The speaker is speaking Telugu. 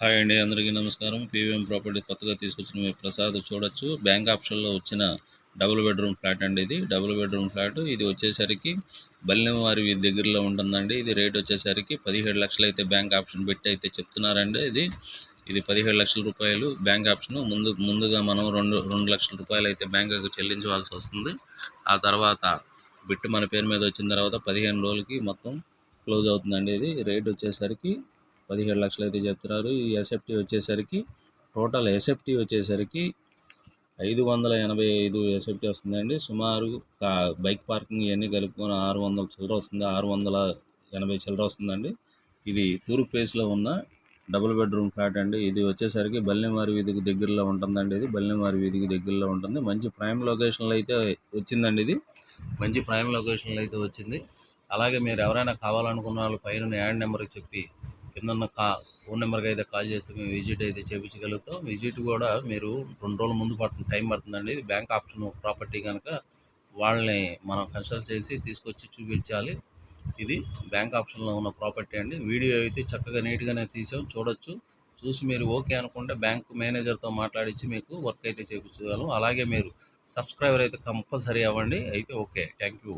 హాయ్ అండి అందరికీ నమస్కారం. పీవీఎం ప్రాపర్టీ కొత్తగా తీసుకొచ్చిన మీ ప్రసాద్ చూడొచ్చు. బ్యాంక్ ఆప్షన్లో వచ్చిన డబుల్ బెడ్రూమ్ ఫ్లాట్ అండి ఇది. డబుల్ బెడ్రూమ్ ఫ్లాట్ ఇది వచ్చేసరికి బల్లెంవారి దగ్గరలో ఉంటుందండి. ఇది రేట్ వచ్చేసరికి పదిహేడు లక్షలు అయితే బ్యాంక్ ఆప్షన్ పెట్టి అయితే చెప్తున్నారండి ఇది. ఇది పదిహేడు లక్షల రూపాయలు బ్యాంక్ ఆప్షన్ ముందు ముందుగా మనం రెండు రెండు లక్షల రూపాయలు అయితే బ్యాంకుకి చెల్లించవలసి వస్తుంది. ఆ తర్వాత బిట్టు మన పేరు మీద వచ్చిన తర్వాత పదిహేను రోజులకి మొత్తం క్లోజ్ అవుతుందండి ఇది. రేట్ వచ్చేసరికి పదిహేడు లక్షలు అయితే చెప్తున్నారు. ఈ ఎస్ఎఫ్టీ వచ్చేసరికి టోటల్ ఎస్ఎఫ్టీ వచ్చేసరికి ఐదు వందల ఎనభై ఐదు ఎస్ఎఫ్టీ వస్తుందండి. సుమారు కా- బైక్ పార్కింగ్ ఇవన్నీ కలుపుకొని ఆరు వందల చిల్లర వస్తుంది. ఆరు వందల ఎనభై చిల్లర వస్తుందండి. ఇది తూర్పు ఫేస్లో ఉన్న డబుల్ బెడ్రూమ్ ఫ్లాట్ అండి. ఇది వచ్చేసరికి బల్లెమారి వీధికి దగ్గరలో ఉంటుందండి ఇది. బల్లెమారి వీధికి దగ్గరలో ఉంటుంది. మంచి ప్రైమ్ లొకేషన్లో అయితే వచ్చిందండి ఇది. మంచి ప్రైమ్ లొకేషన్లో అయితే వచ్చింది. అలాగే మీరు ఎవరైనా కావాలనుకున్న వాళ్ళు పైన యాడ్ నెంబర్కి చెప్పి కిందన్న కా ఫోన్ నెంబర్కి అయితే కాల్ చేస్తే మేము విజిట్ అయితే చేయించగలుగుతాం విజిట్ కూడా మీరు రెండు రోజుల ముందు పడుతుంది టైం పడుతుందండి. ఇది బ్యాంక్ ఆప్షన్ ప్రాపర్టీ కనుక వాళ్ళని మనం కన్సల్ట్ చేసి తీసుకొచ్చి చూపించాలి. ఇది బ్యాంక్ ఆప్షన్లో ఉన్న ప్రాపర్టీ అండి. వీడియో అయితే చక్కగా నీట్గానే తీసాం చూడొచ్చు. చూసి మీరు ఓకే అనుకుంటే బ్యాంక్ మేనేజర్తో మాట్లాడించి మీకు వర్క్ అయితే చేయించగలం అలాగే మీరు సబ్స్క్రైబర్ అయితే కంపల్సరీ అవ్వండి. అయితే ఓకే థ్యాంక్ యూ.